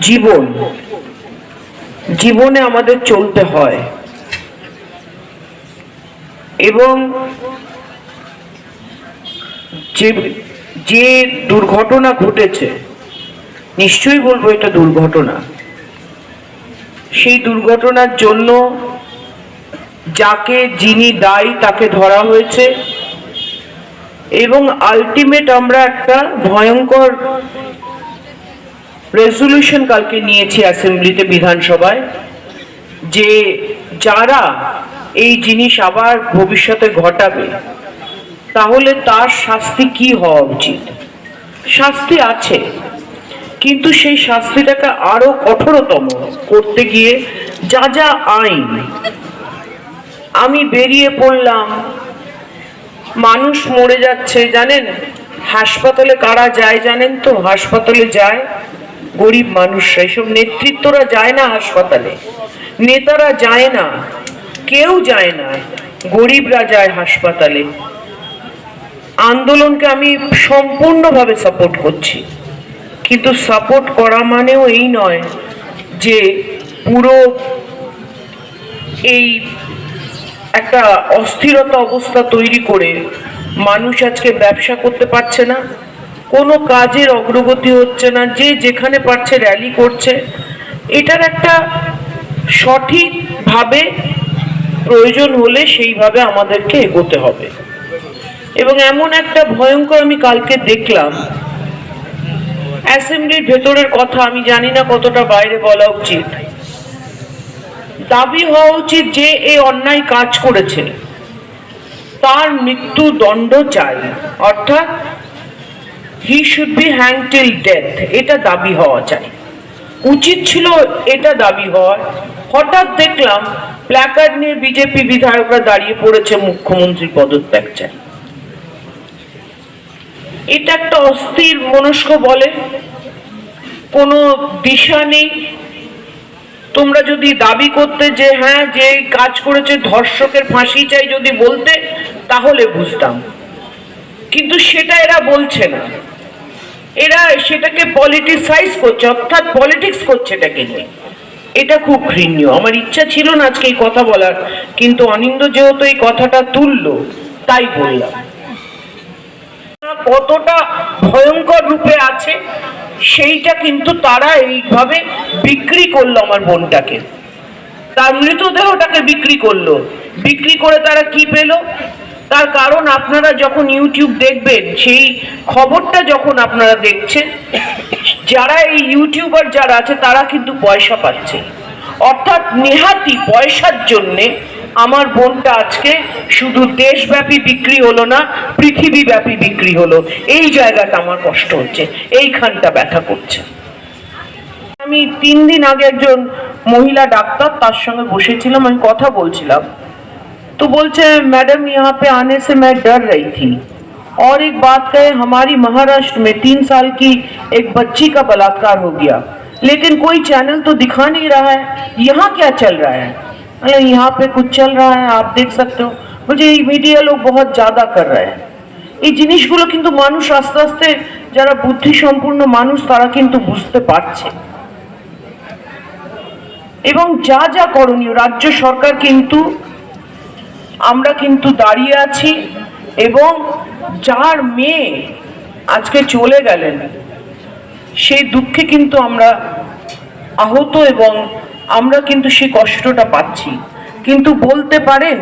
জীবন। জীবনে আমাদের চলতে হয়। এবং যে যে দুর্ঘটনা ঘটেছে, নিশ্চয়ই বলব এটা দুর্ঘটনা। সেই দুর্ঘটনার জন্য যাকে যিনি দায়ী তাকে ধরা হয়েছে। এবং আলটিমেট আমরা একটা ভয়ঙ্কর রেজলিউশন কালকে নিয়েছি অ্যাসেম্বলিতে বিধানসভায়, যে যারা এই জিনিস আবার ভবিষ্যতে ঘটাবে, তাহলে তার শাস্তি কি হওয়া উচিত? শাস্তি আছে, কিন্তু সেই শাস্তিটাকে আরও কঠোরতম করতে গিয়ে যা যা আইন, আমি বেরিয়ে পড়লাম, মানুষ মরে যাচ্ছে, জানেন? হাসপাতালে কারা যায় জানেন তো? হাসপাতালে যায় গরিব মানুষরা এইসব নেতৃত্বরা যায় না হাসপাতালে। নেতারা যায় না, কেউ যায় না, গরিবরা যায় হাসপাতালে। আন্দোলনকে আমি সম্পূর্ণভাবে সাপোর্ট করছি। কিন্তু সাপোর্ট করা মানেও এই নয় যে পুরো এই একটা অস্থিরতা অবস্থা তৈরি করে মানুষ আজকে ব্যবসা করতে পারছে না। কোনো কাজের অগ্রগতি হচ্ছে না, যে যেখানে পারছে র্যালি করছে। এটার একটা সঠিকভাবে প্রয়োজন হলে সেইভাবে আমাদেরকে এগোতে হবে। এবং এমন একটা ভয়ঙ্কর আমি কালকে দেখলাম। অ্যাসেম্বলির ভেতরের কথা আমি জানি না কতটা বাইরে বলা উচিত। দাবি হওয়া উচিত যে এই অন্যায় কাজ করেছে। তার মৃত্যু দণ্ড চাই, অর্থাৎ he should be hang till death এটা দাবি হওয়া চাই। উচিত ছিল এটা দাবি হওয়ার। হঠাৎ দেখলাম প্ল্যাকার্ড নিয়ে বিজেপি বিধায়করা দাঁড়িয়ে পড়েছে মুখ্যমন্ত্রী পদত্যাগ চাই এটা একটা অস্থির মনস্ক বলে কোনো দিশা নেই। তোমরা যদি দাবি করতে যে হ্যাঁ যে কাজ করেছে, ধর্ষকের ফাঁসি চাই যদি বলতে, তাহলে বুঝতাম। কিন্তু সেটা এরা বলছে না। এরা সেটাকে পলিটিসাইজ করছে, অর্থাৎ পলিটিক্স করছে এটাকে নিয়ে। এটা খুব ঘৃণ্য। আমার ইচ্ছা ছিল না আজকে এই কথা বলার, কিন্তু অনিন্দ যেহেতু এই কথাটা তুললো, তাই বললাম। কতটা ভয়ঙ্কর রূপে আছে, সেইটা কিন্তু তারা এইভাবে বিক্রি করল আমার বোনটাকে। তার মৃতদেহটাকে বিক্রি করল। বিক্রি করে তারা কি পেল? তার কারণ আপনারা যখন ইউটিউব দেখবেন, সেই খবরটা যখন আপনারা দেখছেন, যারা এই ইউটিউবার যারা আছে, তারা কিন্তু পয়সা পাচ্ছে। অর্থাৎ নেহাতি পয়সার জন্যে আমার বোনটা আজকে শুধু দেশব্যাপী বিক্রি হলো না, পৃথিবীব্যাপী বিক্রি হলো। এই জায়গাটা আমার কষ্ট হচ্ছে, এইখানটা ব্যথা করছে। আমি তিন দিন আগে একজন মহিলা ডাক্তার, তার সঙ্গে বসেছিলাম, আমি কথা বলছিলাম। तो बोलते हैं मैडम यहाँ पे आने से मैं डर रही थी और एक बात कहे हमारी महाराष्ट्र में तीन साल की एक बच्ची का बलात्कार हो गया लेकिन कोई चैनल तो दिखा नहीं रहा है यहाँ क्या चल रहा है अरे यहाँ पे कुछ चल रहा है आप देख सकते हो मुझे ये मीडिया लोग बहुत ज्यादा कर रहे हैं এই জিনিসগুলো কিন্তু মানুষ আস্তে আস্তে যারা বুদ্ধি সম্পূর্ণ মানুষ তারা কিন্তু বুঝতে পারছে এবং যা যা করণীয় রাজ্য সরকার কিন্তু আমরা কিন্তু দাঁড়িয়ে আছি এবং যার মেয়ে আজকে চলে গেলেন, সেই দুঃখে কিন্তু আমরা আহত এবং আমরা কিন্তু সেই কষ্টটা পাচ্ছি। কিন্তু বলতে পারেন